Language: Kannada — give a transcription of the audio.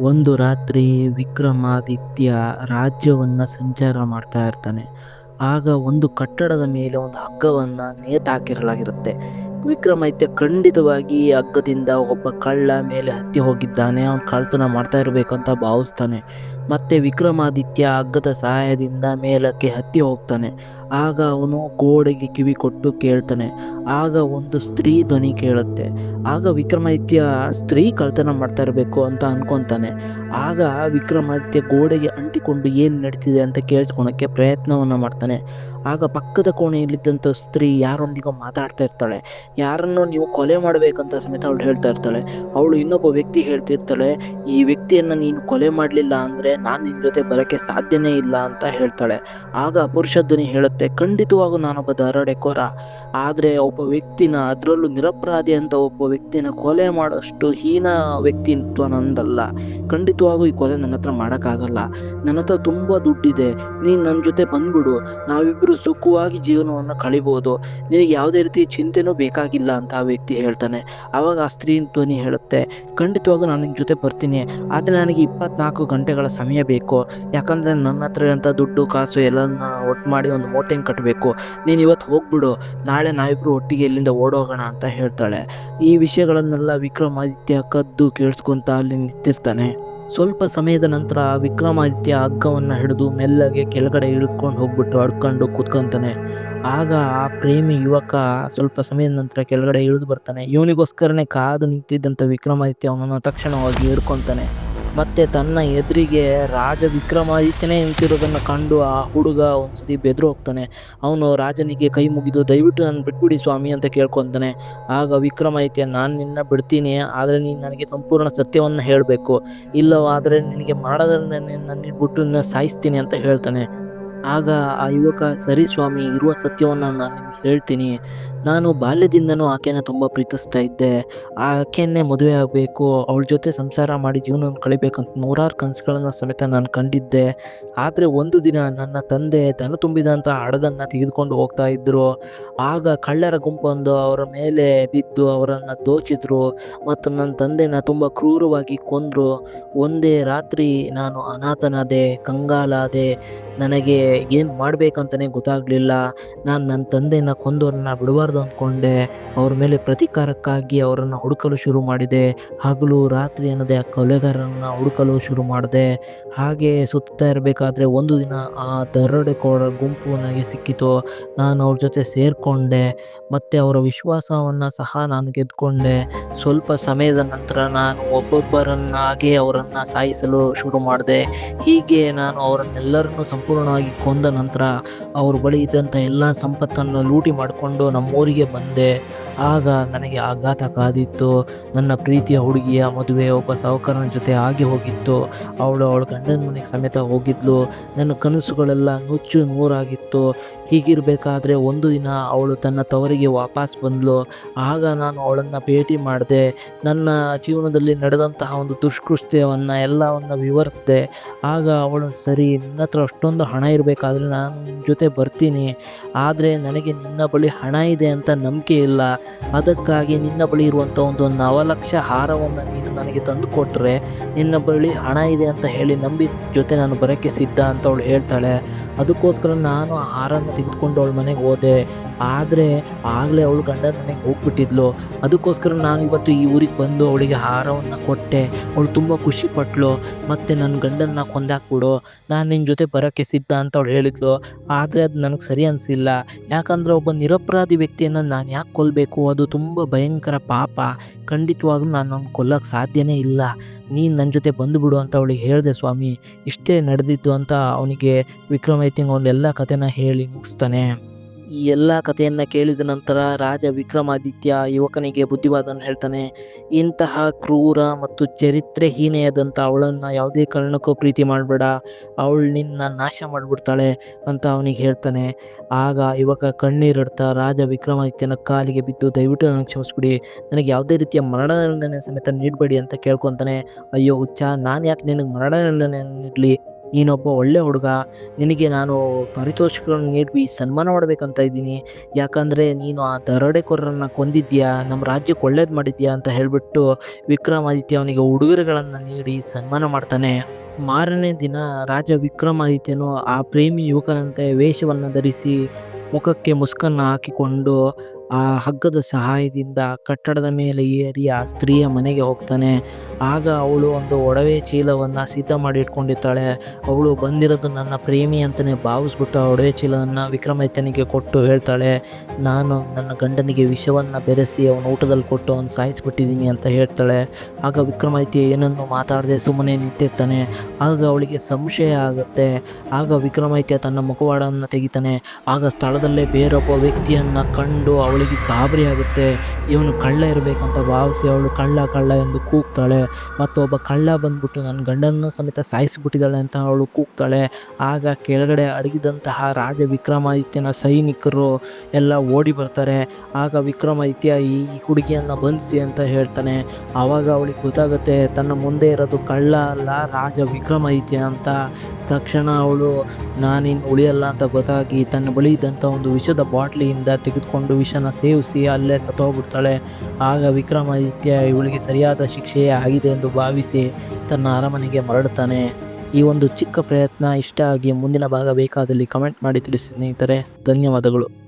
ಒಂದು ರಾತ್ರಿ ವಿಕ್ರಮಾದಿತ್ಯ ರಾಜ್ಯವನ್ನು ಸಂಚಾರ ಮಾಡ್ತಾ ಇರ್ತಾನೆ. ಆಗ ಒಂದು ಕಟ್ಟಡದ ಮೇಲೆ ಒಂದು ಹಗ್ಗವನ್ನು ನೇತಾಕಿರಲಾಗಿರುತ್ತೆ. ವಿಕ್ರಮಾದಿತ್ಯ ಖಂಡಿತವಾಗಿ ಹಗ್ಗದಿಂದ ಒಬ್ಬ ಕಳ್ಳ ಮೇಲೆ ಹತ್ತಿ ಹೋಗಿದ್ದಾನೆ. ಅವನು ಕಳ್ತನ ಮಾಡ್ತಾ ಇರಬೇಕಂತ ಭಾವಿಸ್ತಾನೆ. ಮತ್ತೆ ವಿಕ್ರಮಾದಿತ್ಯ ಹಗ್ಗದ ಸಹಾಯದಿಂದ ಮೇಲಕ್ಕೆ ಹತ್ತಿ ಹೋಗ್ತಾನೆ. ಆಗ ಅವನು ಗೋಡೆಗೆ ಕಿವಿ ಕೊಟ್ಟು ಕೇಳ್ತಾನೆ. ಆಗ ಒಂದು ಸ್ತ್ರೀ ಧ್ವನಿ ಕೇಳುತ್ತೆ. ಆಗ ವಿಕ್ರಮಾದಿತ್ಯ, ಸ್ತ್ರೀ ಕಳ್ತನ ಮಾಡ್ತಾ ಇರಬೇಕು ಅಂತ ಅನ್ಕೊತಾನೆ ಆಗ ವಿಕ್ರಮಾದಿತ್ಯ ಗೋಡೆಗೆ ಅಂಟಿಕೊಂಡು ಏನು ನಡೀತಿದೆ ಅಂತ ಕೇಳಿಸ್ಕೊಳಕ್ಕೆ ಪ್ರಯತ್ನವನ್ನು ಮಾಡ್ತಾನೆ. ಆಗ ಪಕ್ಕದ ಕೋಣೆಯಲ್ಲಿದ್ದಂಥ ಸ್ತ್ರೀ ಯಾರೊಂದಿಗೋ ಮಾತಾಡ್ತಾ ಇರ್ತಾಳೆ. ಯಾರನ್ನೋ ನೀವು ಕೊಲೆ ಮಾಡಬೇಕಂತ ಸಮೇತ ಅವಳು ಹೇಳ್ತಾ ಇರ್ತಾಳೆ. ಅವಳು ಇನ್ನೊಬ್ಬ ವ್ಯಕ್ತಿ ಹೇಳ್ತಿರ್ತಾಳೆ, ಈ ವ್ಯಕ್ತಿಯನ್ನು ನೀನು ಕೊಲೆ ಮಾಡಲಿಲ್ಲ ಅಂದರೆ ನಾನು ನಿನ್ನ ಜೊತೆ ಬರೋಕ್ಕೆ ಸಾಧ್ಯನೇ ಇಲ್ಲ ಅಂತ ಹೇಳ್ತಾಳೆ. ಆಗ ಪುರುಷ ಧ್ವನಿ ಹೇಳುತ್ತೆ, ಖಂಡಿತವಾಗೂ ನಾನೊಬ್ಬ ದರೋಡೆಕೋರ. ಆದರೆ ಒಬ್ಬ ವ್ಯಕ್ತಿನ ಅದರಲ್ಲೂ ನಿರಪರಾಧಿ ಅಂತ ಒಬ್ಬ ವ್ಯಕ್ತಿನ ಕೊಲೆ ಮಾಡೋಷ್ಟು ಹೀನ ವ್ಯಕ್ತಿತ್ವ ನಂದಲ್ಲ. ಖಂಡಿತವಾಗೂ ಈ ಕೊಲೆ ನನ್ನ ಹತ್ರ ಮಾಡೋಕ್ಕಾಗಲ್ಲ ನನ್ನ ಹತ್ರ ತುಂಬ ದುಡ್ಡಿದೆ. ನೀನು ನನ್ನ ಜೊತೆ ಬಂದ್ಬಿಡು. ನಾವಿಬ್ರು ಸುಖವಾಗಿ ಜೀವನವನ್ನು ಕಳಿಬೋದು. ನಿನಗೆ ಯಾವುದೇ ರೀತಿಯ ಚಿಂತೆನೂ ಬೇಕಾಗಿಲ್ಲ ಅಂತ ಆ ವ್ಯಕ್ತಿ ಹೇಳ್ತಾನೆ. ಆವಾಗ ಆ ಸ್ತ್ರೀ ಧ್ವನಿ ಹೇಳುತ್ತೆ, ಖಂಡಿತವಾಗೂ ನಾನು ನಿನ್ನ ಜೊತೆ ಬರ್ತೀನಿ. ಆದರೆ ನನಗೆ ಇಪ್ಪತ್ನಾಲ್ಕು ಗಂಟೆಗಳ ಸಮಯ ಬೇಕು. ಯಾಕಂದರೆ ನನ್ನ ಹತ್ರ ಇರೋಂಥ ದುಡ್ಡು ಕಾಸು ಎಲ್ಲನ ಒಟ್ಟು ಮಾಡಿ ಒಂದು ಮೋಟೆಂಗ್ ಕಟ್ಟಬೇಕು. ನೀನು ಇವತ್ತು ಹೋಗ್ಬಿಡು. ನಾಳೆ ನಾವಿಬ್ಬರು ಒಟ್ಟಿಗೆ ಇಲ್ಲಿಂದ ಓಡೋಗೋಣ ಅಂತ ಹೇಳ್ತಾಳೆ. ಈ ವಿಷಯಗಳನ್ನೆಲ್ಲ ವಿಕ್ರಮಾದಿತ್ಯ ಕದ್ದು ಕೇಳಿಸ್ಕೊಂತ ಅಲ್ಲಿ ನಿಂತಿರ್ತಾನೆ. ಸ್ವಲ್ಪ ಸಮಯದ ನಂತರ ವಿಕ್ರಮಾದಿತ್ಯ ಹಗ್ಗವನ್ನು ಹಿಡಿದು ಮೆಲ್ಲಗೆ ಕೆಳಗಡೆ ಇಳಿದುಕೊಂಡು ಹೋಗ್ಬಿಟ್ಟು ಅಡ್ಕೊಂಡು ಕೂತ್ಕೊಂತಾನೆ. ಆಗ ಆ ಪ್ರೇಮಿ ಯುವಕ ಸ್ವಲ್ಪ ಸಮಯದ ನಂತರ ಕೆಳಗಡೆ ಇಳಿದು ಬರ್ತಾನೆ. ಇವನಿಗೋಸ್ಕರನೇ ಕಾದು ನಿಂತಿದ್ದಂಥ ವಿಕ್ರಮಾದಿತ್ಯ ಅವನನ್ನು ತಕ್ಷಣವಾಗಿ ಹಿಡ್ಕೊಂತಾನೆ. ಮತ್ತೆ ತನ್ನ ಎದುರಿಗೆ ರಾಜ ವಿಕ್ರಮಾದಿತ್ಯನೇ ನಿಂತಿರೋದನ್ನು ಕಂಡು ಆ ಹುಡುಗ ಒಂದ್ಸತಿ ಬೆದರು ಹೋಗ್ತಾನೆ. ಅವನು ರಾಜನಿಗೆ ಕೈ ಮುಗಿದು, ದಯವಿಟ್ಟು ನಾನು ಬಿಟ್ಬಿಡಿ ಸ್ವಾಮಿ ಅಂತ ಕೇಳ್ಕೊತಾನೆ ಆಗ ವಿಕ್ರಮಾದಿತ್ಯ, ನಾನು ನಿನ್ನ ಬಿಡ್ತೀನಿ. ಆದರೆ ನೀನು ನನಗೆ ಸಂಪೂರ್ಣ ಸತ್ಯವನ್ನು ಹೇಳಬೇಕು ಇಲ್ಲವಾದರೆ ನಿನಗೆ ಮಾಡೋದನ್ನ ನಾನು ಬಿಟ್ಟು ನಿನ್ನ ಸಾಯಿಸ್ತೀನಿ ಅಂತ ಹೇಳ್ತಾನೆ. ಆಗ ಆ ಯುವಕ, ಸರಿ ಸ್ವಾಮಿ, ಇರುವ ಸತ್ಯವನ್ನು ನಾನು ನಿಮ್ಗೆ ಹೇಳ್ತೀನಿ. ನಾನು ಬಾಲ್ಯದಿಂದನೂ ಆಕೆನ ತುಂಬ ಪ್ರೀತಿಸ್ತಾ ಇದ್ದೆ. ಆಕೆಯನ್ನೇ ಮದುವೆ ಆಗಬೇಕು ಅವಳ ಜೊತೆ ಸಂಸಾರ ಮಾಡಿ ಜೀವನ ಕಳಿಬೇಕಂತ ನೂರಾರು ಕನಸುಗಳನ್ನು ಸಮೇತ ನಾನು ಕಂಡಿದ್ದೆ. ಆದರೆ ಒಂದು ದಿನ ನನ್ನ ತಂದೆ ದನ ತುಂಬಿದಂಥ ಹಡಗನ್ನು ತೆಗೆದುಕೊಂಡು ಹೋಗ್ತಾ ಇದ್ದರು ಆಗ ಕಳ್ಳರ ಗುಂಪೊಂದು ಅವರ ಮೇಲೆ ಬಿದ್ದು ಅವರನ್ನು ದೋಚಿದ್ರು ಮತ್ತು ನನ್ನ ತಂದೆನ ತುಂಬ ಕ್ರೂರವಾಗಿ ಕೊಂದರು ಒಂದೇ ರಾತ್ರಿ ನಾನು ಅನಾಥನಾದೆ, ಕಂಗಾಲಾದೆ. ನನಗೆ ಏನು ಮಾಡಬೇಕಂತಲೇ ಗೊತ್ತಾಗಲಿಲ್ಲ ನಾನು ನನ್ನ ತಂದೆನ ಕೊಂದವ್ರನ್ನ ಬಿಡಬಾರ್ದು ಅಂದ್ಕೊಂಡೆ. ಅವ್ರ ಮೇಲೆ ಪ್ರತೀಕಾರಕ್ಕಾಗಿ ಅವರನ್ನು ಹುಡುಕಲು ಶುರು ಮಾಡಿದೆ. ಹಗಲು ರಾತ್ರಿ ಅನ್ನದೆ ಆ ಕೊಲೆಗಾರರನ್ನು ಹುಡುಕಲು ಶುರು ಮಾಡಿದೆ ಹಾಗೆ ಸುತ್ತಾ ಇರಬೇಕಾದ್ರೆ ಒಂದು ದಿನ ಆ ದರೋಡೆಕೋರರ ಗುಂಪು ನನಗೆ ಸಿಕ್ಕಿತು. ನಾನು ಅವ್ರ ಜೊತೆ ಸೇರಿಕೊಂಡೆ ಮತ್ತು ಅವರ ವಿಶ್ವಾಸವನ್ನು ಸಹ ನಾನು ಗೆದ್ದುಕೊಂಡೆ ಸ್ವಲ್ಪ ಸಮಯದ ನಂತರ ನಾನು ಒಬ್ಬೊಬ್ಬರನ್ನಾಗಿ ಅವರನ್ನು ಸಾಯಿಸಲು ಶುರು ಮಾಡಿದೆ ಹೀಗೆ ನಾನು ಅವರನ್ನೆಲ್ಲರನ್ನೂ ಸಂಪೂರ್ಣವಾಗಿ ಕೊಂದ ನಂತರ ಅವ್ರ ಬಳಿ ಇದ್ದಂಥ ಎಲ್ಲ ಸಂಪತ್ತನ್ನು ಲೂಟಿ ಮಾಡ್ಕೊಂಡು ನಮ್ಮೂರಿಗೆ ಬಂದೆ. ಆಗ ನನಗೆ ಆಘಾತ ಕಾದಿತ್ತು. ನನ್ನ ಪ್ರೀತಿಯ ಹುಡುಗಿಯ ಮದುವೆ ಒಬ್ಬ ಸಾಹುಕಾರನ ಜೊತೆ ಆಗಿ ಹೋಗಿತ್ತು. ಅವಳು ಅವಳ ಗಂಡನ ಮನೆಗೆ ಸಮೇತ ಹೋಗಿದ್ಲು. ನನ್ನ ಕನಸುಗಳೆಲ್ಲ ನುಚ್ಚು ನೂರಾಗಿತ್ತು. ಹೀಗಿರ್ಬೇಕಾದ್ರೆ ಒಂದು ದಿನ ಅವಳು ತನ್ನ ತವರಿಗೆ ವಾಪಸ್ ಬಂದಳು ಆಗ ನಾನು ಅವಳನ್ನು ಭೇಟಿ ಮಾಡಿದೆ ನನ್ನ ಜೀವನದಲ್ಲಿ ನಡೆದಂತಹ ಒಂದು ದುಷ್ಕೃತ್ಯವನ್ನು ಎಲ್ಲವನ್ನು ವಿವರಿಸಿದೆ ಆಗ ಅವಳು, ಸರಿ ನಿನ್ನತ್ರ ಅಷ್ಟೊಂದು ಹಣ ಇರಬೇಕಾದ್ರೆ ನಾನು ನಿನ್ನ ಜೊತೆ ಬರ್ತೀನಿ. ಆದರೆ ನನಗೆ ನಿನ್ನ ಬಳಿ ಹಣ ಇದೆ ಅಂತ ನಂಬಿಕೆ ಇಲ್ಲ. ಅದಕ್ಕಾಗಿ ನಿನ್ನ ಬಳಿ ಇರುವಂಥ ಒಂದು ನವಲಕ್ಷ ಹಾರವನ್ನು ನೀನು ನನಗೆ ತಂದು ಕೊಟ್ಟರೆ ನಿನ್ನ ಬಳಿ ಹಣ ಇದೆ ಅಂತ ಹೇಳಿ ನಂಬಿ ಜೊತೆ ನಾನು ಬರೋಕ್ಕೆ ಸಿದ್ಧ ಅಂತ ಅವಳು ಹೇಳ್ತಾಳೆ. ಅದಕ್ಕೋಸ್ಕರ ನಾನು ಆ ಹಾರನ ತೆಗೆದುಕೊಂಡು ಅವಳ ಮನೆಗೆ ಹೋದೆ. ಆದರೆ ಆಗಲೇ ಅವಳು ಗಂಡ ಮನೆಗೆ ಹೋಗ್ಬಿಟ್ಟಿದ್ಲು. ಅದಕ್ಕೋಸ್ಕರ ನಾನು ಇವತ್ತು ಈ ಊರಿಗೆ ಬಂದು ಅವಳಿಗೆ ಹಾರವನ್ನ ಕೊಟ್ಟೆ. ಅವಳು ತುಂಬ ಖುಷಿ ಮತ್ತು ನನ್ನ ಗಂಡನ್ನ ಕೊಂದಾಕ್ಬಿಡು. ನಾನು ನಿನ್ನ ಜೊತೆ ಬರೋಕ್ಕೆ ಸಿದ್ಧ ಅಂತ ಅವಳು ಹೇಳಿದ್ಲು. ಆದರೆ ಅದು ನನಗೆ ಸರಿ ಅನಿಸಿಲ್ಲ ಯಾಕಂದರೆ ಒಬ್ಬ ನಿರಪರಾಧಿ ವ್ಯಕ್ತಿಯನ್ನು ನಾನು ಯಾಕೆ ಕೊಲ್ಲಬೇಕು ಅದು ತುಂಬ ಭಯಂಕರ ಪಾಪ. ಖಂಡಿತವಾಗ್ಲೂ ನಾನು ಅವ್ನು ಕೊಲ್ಲೋಕ್ಕೆ ಸಾಧ್ಯನೇ ಇಲ್ಲ. ನೀನು ನನ್ನ ಜೊತೆ ಬಂದುಬಿಡು ಅಂತ ಅವಳಿಗೆ ಹೇಳಿದೆ ಸ್ವಾಮಿ. ಇಷ್ಟೇ ನಡೆದಿದ್ದು ಅಂತ ಅವನಿಗೆ ವಿಕ್ರಮಾದಿತ್ಯಂಗೆ ಅವ್ನ ಎಲ್ಲ ಕಥೆನ ಹೇಳಿ ಮುಗಿಸ್ತಾನೆ. ಈ ಎಲ್ಲ ಕಥೆಯನ್ನು ಕೇಳಿದ ನಂತರ ರಾಜ ವಿಕ್ರಮಾದಿತ್ಯ ಯುವಕನಿಗೆ ಬುದ್ಧಿವಾದನ ಹೇಳ್ತಾನೆ. ಇಂತಹ ಕ್ರೂರ ಮತ್ತು ಚರಿತ್ರೆಹೀನೆಯಾದಂಥ ಅವಳನ್ನು ಯಾವುದೇ ಕಾರಣಕ್ಕೂ ಪ್ರೀತಿ ಮಾಡಬೇಡ, ಅವಳು ನಿನ್ನ ನಾಶ ಮಾಡಿಬಿಡ್ತಾಳೆ ಅಂತ ಅವನಿಗೆ ಹೇಳ್ತಾನೆ. ಆಗ ಯುವಕ ಕಣ್ಣೀರಿಡ್ತಾ ರಾಜ ವಿಕ್ರಮಾದಿತ್ಯನ ಕಾಲಿಗೆ ಬಿದ್ದು, ದಯವಿಟ್ಟು ನನಗೆ ಕ್ಷಮಿಸ್ಬಿಡಿ. ನನಗೆ ಯಾವುದೇ ರೀತಿಯ ಮರಣದಂಡನೆ ಸಮೇತ ನೀಡಬೇಡಿ ಅಂತ ಕೇಳ್ಕೊತಾನೆ ಅಯ್ಯೋ ಹುಚ್ಚ, ನಾನು ಯಾಕೆ ನಿನಗೆ ಮರಣದಂಡನೆ ನೀಡ್ಲಿ? ನೀನೊಬ್ಬ ಒಳ್ಳೆ ಹುಡುಗ, ನಿನಗೆ ನಾನು ಪಾರಿತೋಷಿಕಗಳನ್ನು ನೀಡಿ ಸನ್ಮಾನ ಮಾಡಬೇಕಂತ ಇದ್ದೀನಿ. ಯಾಕಂದರೆ ನೀನು ಆ ದರೋಡೆಕೋರರನ್ನು ಕೊಂದಿದ್ಯಾ ನಮ್ಮ ರಾಜ್ಯಕ್ಕೆ ಒಳ್ಳೇದು ಮಾಡಿದ್ಯಾ ಅಂತ ಹೇಳಿಬಿಟ್ಟು ವಿಕ್ರಮಾದಿತ್ಯ ಅವನಿಗೆ ಉಡುಗೊರೆಗಳನ್ನು ನೀಡಿ ಸನ್ಮಾನ ಮಾಡ್ತಾನೆ. ಮಾರನೇ ದಿನ ರಾಜ ವಿಕ್ರಮಾದಿತ್ಯನು ಆ ಪ್ರೇಮಿ ಯುವಕನಂತೆ ವೇಷವನ್ನು ಧರಿಸಿ ಮುಖಕ್ಕೆ ಮುಸ್ಕನ್ನು ಹಾಕಿಕೊಂಡು ಆ ಹಗ್ಗದ ಸಹಾಯದಿಂದ ಕಟ್ಟಡದ ಮೇಲೆ ಏರಿ ಆ ಸ್ತ್ರೀಯ ಮನೆಗೆ ಹೋಗ್ತಾನೆ. ಆಗ ಅವಳು ಒಂದು ಒಡವೆ ಚೀಲವನ್ನು ಸಿದ್ಧ ಮಾಡಿ ಇಟ್ಕೊಂಡಿರ್ತಾಳೆ. ಅವಳು ಬಂದಿರೋದು ನನ್ನ ಪ್ರೇಮಿ ಅಂತಲೇ ಭಾವಿಸ್ಬಿಟ್ಟು ಆ ಒಡವೆ ಚೀಲವನ್ನು ವಿಕ್ರಮಾದಿತ್ಯನಿಗೆ ಕೊಟ್ಟು ಹೇಳ್ತಾಳೆ. ನಾನು ನನ್ನ ಗಂಡನಿಗೆ ವಿಷವನ್ನು ಬೆರೆಸಿ ಅವನ ಊಟದಲ್ಲಿ ಕೊಟ್ಟು ಅವನು ಸಾಯಿಸಿಬಿಟ್ಟಿದ್ದೀನಿ ಅಂತ ಹೇಳ್ತಾಳೆ. ಆಗ ವಿಕ್ರಮಾದಿತ್ಯ ಏನನ್ನು ಮಾತಾಡದೆ ಸುಮ್ಮನೆ ನಿಂತಿರ್ತಾನೆ. ಆಗ ಅವಳಿಗೆ ಸಂಶಯ ಆಗುತ್ತೆ. ಆಗ ವಿಕ್ರಮಾದಿತ್ಯ ತನ್ನ ಮುಖವಾಡವನ್ನು ತೆಗಿತಾನೆ. ಆಗ ಸ್ಥಳದಲ್ಲೇ ಬೇರೊಬ್ಬ ವ್ಯಕ್ತಿಯನ್ನು ಕಂಡು ಅವಳಿಗೆ ಗಾಬರಿ ಆಗುತ್ತೆ. ಇವನು ಕಳ್ಳ ಇರಬೇಕಂತ ಭಾವಿಸಿ ಅವಳು ಕಳ್ಳ ಕಳ್ಳ ಎಂದು ಕೂಗ್ತಾಳೆ. ಮತ್ತು ಒಬ್ಬ ಕಳ್ಳ ಬಂದ್ಬಿಟ್ಟು ನನ್ನ ಗಂಡನ್ನು ಸಮೇತ ಸಾಯಿಸಿಬಿಟ್ಟಿದ್ದಾಳೆ ಅಂತ ಅವಳು ಕೂಗ್ತಾಳೆ. ಆಗ ಕೆಳಗಡೆ ಅಡಗಿದಂತಹ ರಾಜ ವಿಕ್ರಮಾದಿತ್ಯನ ಸೈನಿಕರು ಎಲ್ಲ ಓಡಿ ಬರ್ತಾರೆ. ಆಗ ವಿಕ್ರಮಾದಿತ್ಯ ಈ ಹುಡುಗಿಯನ್ನು ಬಂಧಿಸಿ ಅಂತ ಹೇಳ್ತಾನೆ. ಆವಾಗ ಅವಳಿಗೆ ಗೊತ್ತಾಗುತ್ತೆ, ತನ್ನ ಮುಂದೆ ಇರೋದು ಕಳ್ಳ ಅಲ್ಲ ರಾಜ ವಿಕ್ರಮಾದಿತ್ಯ ಅಂತ. ತಕ್ಷಣ ಅವಳು ನಾನಿನ್ ಉಳಿಯಲ್ಲ ಅಂತ ಗೊತ್ತಾಗಿ ತನ್ನ ಬಳಿ ಇದ್ದಂಥ ಒಂದು ವಿಷದ ಬಾಟ್ಲಿಯಿಂದ ತೆಗೆದುಕೊಂಡು ವಿಷನ ಸೇವಿಸಿ ಅಲ್ಲೇ ಸತ್ತೋಗ್ಬಿಡ್ತಾಳೆ. ಆಗ ವಿಕ್ರಮಾದಿತ್ಯ ಇವಳಿಗೆ ಸರಿಯಾದ ಶಿಕ್ಷೆಯೇ ಆಗಿದೆ ಎಂದು ಭಾವಿಸಿ ತನ್ನ ಅರಮನೆಗೆ ಮರಳುತ್ತಾನೆ. ಈ ಒಂದು ಚಿಕ್ಕ ಪ್ರಯತ್ನ ಇಷ್ಟ ಆಗಿ ಮುಂದಿನ ಭಾಗ ಬೇಕಾದಲ್ಲಿ ಕಮೆಂಟ್ ಮಾಡಿ ತಿಳಿಸಿ ಸ್ನೇಹಿತರೆ. ಧನ್ಯವಾದಗಳು.